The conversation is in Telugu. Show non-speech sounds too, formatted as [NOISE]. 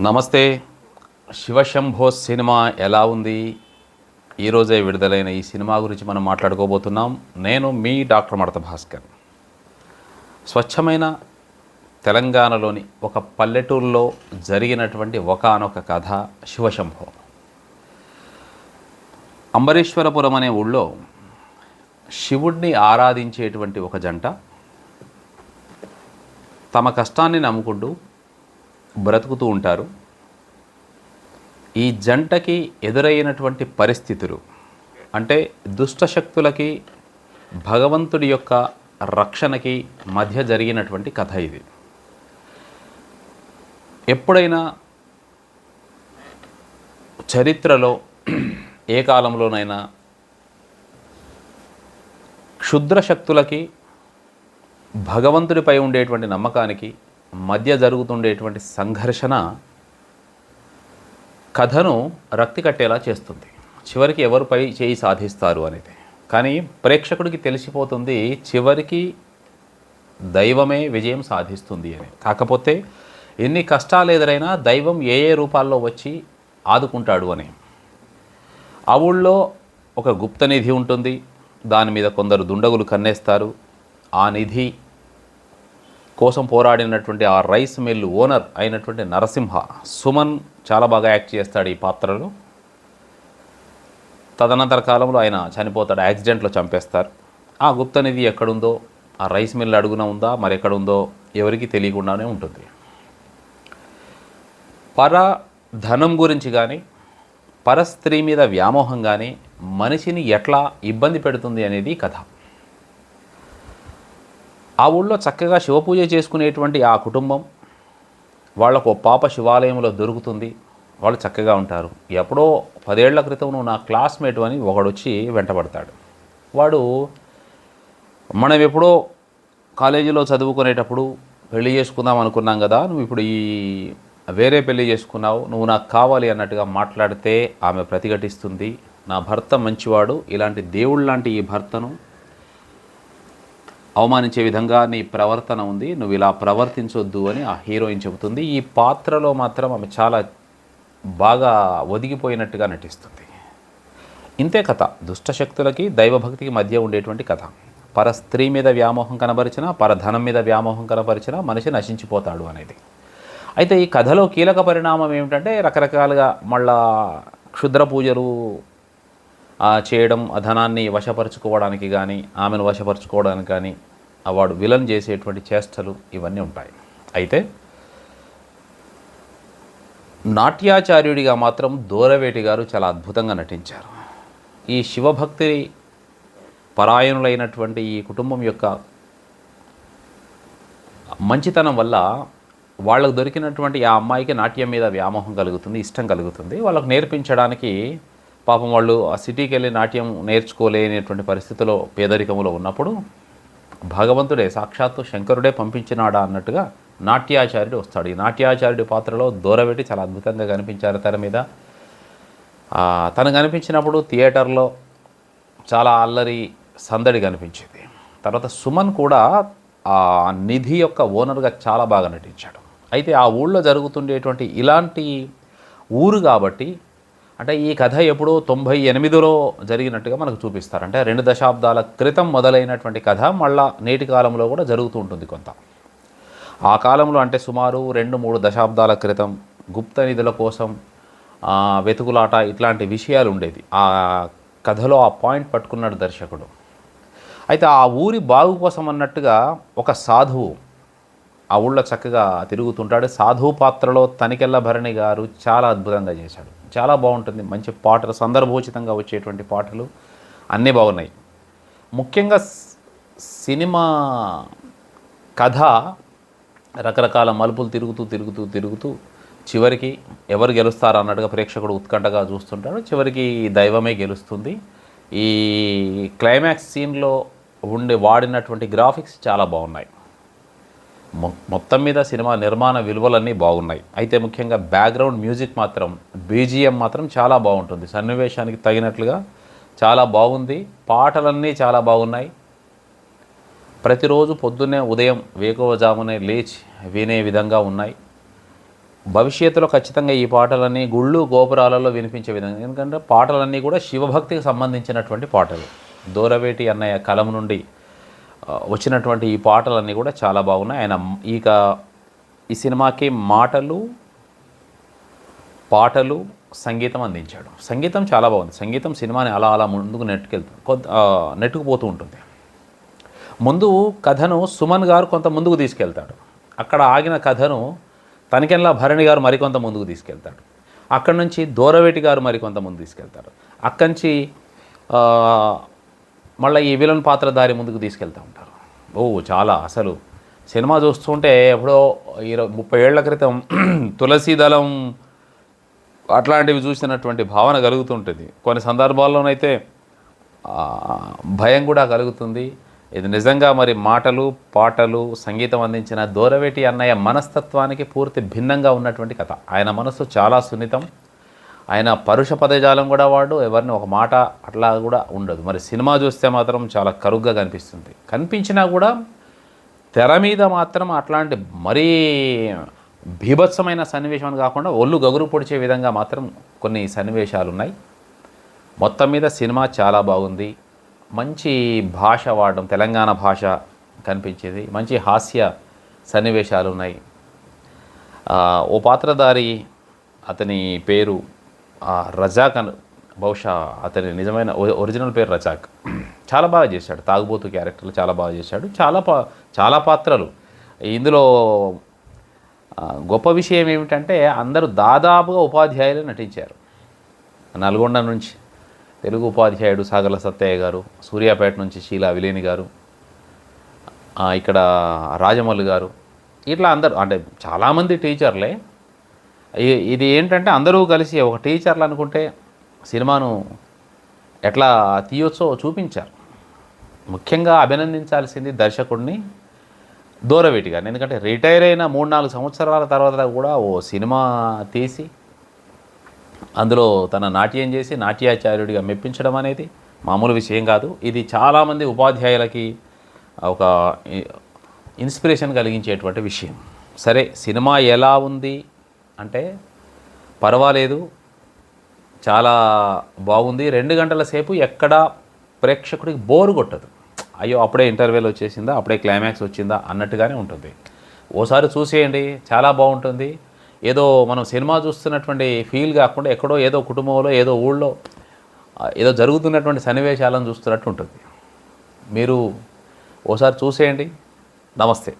నమస్తే. శివశంభో సినిమా ఎలా ఉంది? ఈరోజే విడుదలైన ఈ సినిమా గురించి మనం మాట్లాడుకోబోతున్నాం. నేను మీ డాక్టర్ మడత భాస్కర్. స్వచ్ఛమైన తెలంగాణలోని ఒక పల్లెటూరులో జరిగినటువంటి ఒకానొక కథ శివశంభో. అంబరీశ్వరపురం అనే ఊళ్ళో శివుడిని ఆరాధించేటువంటి ఒక జంట తమ కష్టాన్ని నమ్ముకుంటూ బ్రతుకుతూ ఉంటారు. ఈ జంటకి ఎదురైనటువంటి పరిస్థితులు అంటే దుష్టశక్తులకి భగవంతుడి యొక్క రక్షణకి మధ్య జరిగినటువంటి కథ ఇది. ఎప్పుడైనా చరిత్రలో ఏ కాలంలోనైనా క్షుద్ర శక్తులకి భగవంతుడిపై ఉండేటువంటి నమ్మకానికి మధ్య జరుగుతుండేటువంటి సంఘర్షణ కథను రక్తి కట్టేలా చేస్తుంది. చివరికి ఎవరిపై చేయి సాధిస్తారు అనేది. కానీ ప్రేక్షకుడికి తెలిసిపోతుంది చివరికి దైవమే విజయం సాధిస్తుంది అని. కాకపోతే ఎన్ని కష్టాలు ఎదురైనా దైవం ఏ ఏ రూపాల్లో వచ్చి ఆదుకుంటాడు అని. ఆ ఊళ్ళో ఒక గుప్త నిధి ఉంటుంది. దాని మీద కొందరు దుండగులు కన్నేస్తారు. ఆ నిధి కోసం పోరాడినటువంటి ఆ రైస్ మిల్ ఓనర్ అయినటువంటి నరసింహ సుమన్ చాలా బాగా యాక్ట్ చేస్తాడు ఈ పాత్రలో. తదనంతర కాలంలో ఆయన చనిపోతాడు యాక్సిడెంట్లో చంపేస్తారు. ఆ గుప్త నిధి ఎక్కడుందో ఆ రైస్ మిల్ అడుగున ఉందా మరి ఎక్కడుందో ఎవరికి తెలియకుండానే ఉంటుంది. పర ధనం గురించి కానీ పరస్త్రీ మీద వ్యామోహం కానీ మనిషిని ఎట్లా ఇబ్బంది పెడుతుంది అనేది కథ. ఆ ఊళ్ళో చక్కగా శివపూజ చేసుకునేటువంటి ఆ కుటుంబం వాళ్ళకు పాప శివాలయంలో దొరుకుతుంది. వాళ్ళు చక్కగా ఉంటారు. ఎప్పుడో పదేళ్ళ క్రితం నువ్వు నా క్లాస్మేట్ అని ఒకడు వచ్చి వెంటబడతాడు. వాడు మనం ఎప్పుడో కాలేజీలో చదువుకునేటప్పుడు పెళ్ళి చేసుకుందాం అనుకున్నాం కదా నువ్వు ఇప్పుడు ఈ వేరే పెళ్ళి చేసుకున్నావు నువ్వు నాకు కావాలి అన్నట్టుగా మాట్లాడితే ఆమె ప్రతిఘటిస్తుంది. నా భర్త మంచివాడు ఇలాంటి దేవుళ్ళ లాంటి ఈ భర్తను అవమానించే విధంగా నీ ప్రవర్తన ఉంది నువ్వు ఇలా ప్రవర్తించొద్దు అని ఆ హీరోయిన్ చెబుతుంది. ఈ పాత్రలో మాత్రం ఆమె చాలా బాగా ఒదిగిపోయినట్టుగా నటిస్తుంది. ఇంతే కథ. దుష్టశక్తులకి దైవభక్తికి మధ్య ఉండేటువంటి కథ. పర స్త్రీ మీద వ్యామోహం కనబరిచిన పరధనం మీద వ్యామోహం కనబరిచిన మనిషి నశించిపోతాడు అనేది. అయితే ఈ కథలో కీలక పరిణామం ఏమిటంటే రకరకాలుగా మళ్ళా క్షుద్ర పూజలు చేయడం ఆ ధనాన్ని వశపరుచుకోవడానికి కానీ ఆమెను వశపరుచుకోవడానికి కానీ వాడు విలన్ చేసేటువంటి చేష్టలు ఇవన్నీ ఉంటాయి. అయితే నాట్యాచార్యుడిగా మాత్రం దూరవేటి గారు చాలా అద్భుతంగా నటించారు. ఈ శివభక్తి పరాయణులైనటువంటి ఈ కుటుంబం యొక్క మంచితనం వల్ల వాళ్ళకు దొరికినటువంటి ఆ అమ్మాయికి నాట్యం మీద వ్యామోహం కలుగుతుంది ఇష్టం కలుగుతుంది. వాళ్ళకు నేర్పించడానికి పాపం వాళ్ళు ఆ సిటీకి వెళ్ళి నాట్యం నేర్చుకోలేనటువంటి పరిస్థితిలో పేదరికంలో ఉన్నప్పుడు భగవంతుడే సాక్షాత్తు శంకరుడే పంపించినాడా అన్నట్టుగా నాట్యాచార్యుడు వస్తాడు. ఈ నాట్యాచార్యుడి పాత్రలో దూరబెట్టి చాలా అద్భుతంగా కనిపించారు తెర మీద. తను కనిపించినప్పుడు థియేటర్లో చాలా అల్లరి సందడి కనిపించింది. తర్వాత సుమన్ కూడా ఆ నిధి యొక్క ఓనర్గా చాలా బాగా నటించాడు. అయితే ఆ ఊళ్ళో జరుగుతుండేటువంటి ఇలాంటి ఊరు కాబట్టి అంటే ఈ కథ ఎప్పుడో తొంభై ఎనిమిదిలో జరిగినట్టుగా మనకు చూపిస్తారు. అంటే రెండు దశాబ్దాల క్రితం మొదలైనటువంటి కథ మళ్ళా నేటి కాలంలో కూడా జరుగుతూ ఉంటుంది కొంత. ఆ కాలంలో అంటే సుమారు రెండు మూడు దశాబ్దాల క్రితం గుప్త నిధుల కోసం వెతుకులాట ఇట్లాంటి విషయాలు ఉండేది. ఆ కథలో ఆ పాయింట్ పట్టుకున్నాడు దర్శకుడు. అయితే ఆ ఊరి బాగు కోసం అన్నట్టుగా ఒక సాధువు ఆ ఊళ్ళో చక్కగా తిరుగుతుంటాడు. సాధువు పాత్రలో తనికెళ్ళ భరణి గారు చాలా అద్భుతంగా చేశాడు. చాలా బాగుంటుంది. మంచి పాటలు సందర్భోచితంగా వచ్చేటువంటి పాటలు అన్నీ బాగున్నాయి. ముఖ్యంగా సినిమా కథ రకరకాల మలుపులు తిరుగుతూ తిరుగుతూ తిరుగుతూ చివరికి ఎవరు గెలుస్తారు అన్నట్టుగా ప్రేక్షకుడు ఉత్కంఠగా చూస్తుంటాడు. చివరికి దైవమే గెలుస్తుంది. ఈ క్లైమాక్స్ సీన్లో ఉండే వాడినటువంటి గ్రాఫిక్స్ చాలా బాగున్నాయి. మొత్తం మీద సినిమా నిర్మాణ విలువలన్నీ బాగున్నాయి. అయితే ముఖ్యంగా బ్యాక్గ్రౌండ్ మ్యూజిక్ మాత్రం బీజిఎం మాత్రం చాలా బాగుంటుంది. సన్నివేశానికి తగినట్లుగా చాలా బాగుంది. పాటలన్నీ చాలా బాగున్నాయి. ప్రతిరోజు పొద్దున్నే ఉదయం వేకువజామునే లేచి వినే విధంగా ఉన్నాయి. భవిష్యత్తులో ఖచ్చితంగా ఈ పాటలన్నీ గుళ్ళు గోపురాలలో వినిపించే విధంగా ఎందుకంటే పాటలన్నీ కూడా శివభక్తికి సంబంధించినటువంటి పాటలు. దూరవేటి అన్నయ్య కలం నుండి వచ్చినటువంటి ఈ పాటలన్నీ కూడా చాలా బాగున్నాయి. ఆయన ఇక ఈ సినిమాకి మాటలు పాటలు సంగీతం అందించాడు. సంగీతం చాలా బాగుంది. సంగీతం సినిమాని అలా అలా ముందుకు నెట్టుకెళ్తుంది కొంత నెట్టుకుపోతూ ఉంటుంది. ముందు కథను సుమన్ గారు కొంత ముందుకు తీసుకెళ్తాడు. అక్కడ ఆగిన కథను తనికెళ్ళ భరణి గారు మరికొంత ముందుకు తీసుకెళ్తాడు. అక్కడి నుంచి దూరవేటి గారు మరికొంత ముందు తీసుకెళ్తాడు అక్కడి నుంచి మళ్ళీ ఈ విలన్ పాత్రధారి ముందుకు తీసుకెళ్తూ ఉంటారు. ఓ చాలా అసలు సినిమా చూస్తుంటే ఎప్పుడో ఇరవై ముప్పై ఏళ్ళ క్రితం [CLEARS THROAT] తులసీదళం అట్లాంటివి చూసినటువంటి భావన కలుగుతుంటుంది. కొన్ని సందర్భాల్లోనైతే భయం కూడా కలుగుతుంది. ఇది నిజంగా మరి మాటలు పాటలు సంగీతం అందించిన దూరవేటి అన్నయ్య మనస్తత్వానికి పూర్తి భిన్నంగా ఉన్నటువంటి కథ. ఆయన మనసు చాలా సున్నితం. ఆయన పరుష పదజాలం కూడా వాడు ఎవరిని ఒక మాట అట్లా కూడా ఉండదు. మరి సినిమా చూస్తే మాత్రం చాలా కరుగ్గా కనిపిస్తుంది. కనిపించినా కూడా తెర మీద మాత్రం అట్లాంటి మరీ భీభత్సమైన సన్నివేశం కాకుండా ఒళ్ళు గగురు పొడిచే విధంగా మాత్రం కొన్ని సన్నివేశాలు ఉన్నాయి. మొత్తం మీద సినిమా చాలా బాగుంది. మంచి భాష వాడడం తెలంగాణ భాష కనిపించేది. మంచి హాస్య సన్నివేశాలు ఉన్నాయి. ఓ పాత్రధారి అతని పేరు ఆ, రజాక్ అను బహుశా అతని నిజమైన ఒ- ఒరిజినల్ పేరు రజాక్. చాలా బాగా చేశాడు. తాగుబోతు క్యారెక్టర్లు చాలా బాగా చేశాడు. చాలా పా చాలా పాత్రలు. ఇందులో గొప్ప విషయం ఏమిటంటే అందరూ దాదాపుగా ఉపాధ్యాయులు నటించారు. నల్గొండ నుంచి తెలుగు ఉపాధ్యాయుడు సాగర్ల సత్తయ్య గారు సూర్యాపేట నుంచి షీలా విలేని గారు ఇక్కడ రాజమౌళి గారు ఇట్లా అందరూ అంటే చాలామంది టీచర్లే ఇది ఏంటంటే అందరూ కలిసి ఒక టీచర్లు అనుకుంటే సినిమాను ఎట్లా తీయొచ్చో చూపించారు. ముఖ్యంగా అభినందించాల్సింది దర్శకుడిని దూరవేటి గారిని. ఎందుకంటే రిటైర్ అయిన మూడు నాలుగు సంవత్సరాల తర్వాత కూడా ఓ సినిమా తీసి అందులో తన నాట్యం చేసి నాట్యాచార్యుడిగా మెప్పించడం అనేది మామూలు విషయం కాదు. ఇది చాలామంది ఉపాధ్యాయులకి ఒక ఇన్స్పిరేషన్ కలిగించేటువంటి విషయం. సరే సినిమా ఎలా ఉంది? అంటే పర్వాలేదు చాలా బాగుంది. రెండు గంటల సేపు ఎక్కడ ప్రేక్షకుడికి బోరు కొట్టదు. అయ్యో అప్పుడే ఇంటర్వెల్ వచ్చేసిందా అప్పుడే క్లైమాక్స్ వచ్చిందా అన్నట్టుగానే ఉంటుంది. ఓసారి చూసేయండి చాలా బాగుంటుంది. ఏదో మనం సినిమా చూస్తున్నటువంటి ఫీల్ కాకుండా ఎక్కడో ఏదో కుటుంబంలో ఏదో ఊళ్ళో ఏదో జరుగుతున్నటువంటి సన్నివేశాలను చూస్తున్నట్టు ఉంటుంది. మీరు ఓసారి చూసేయండి. నమస్తే.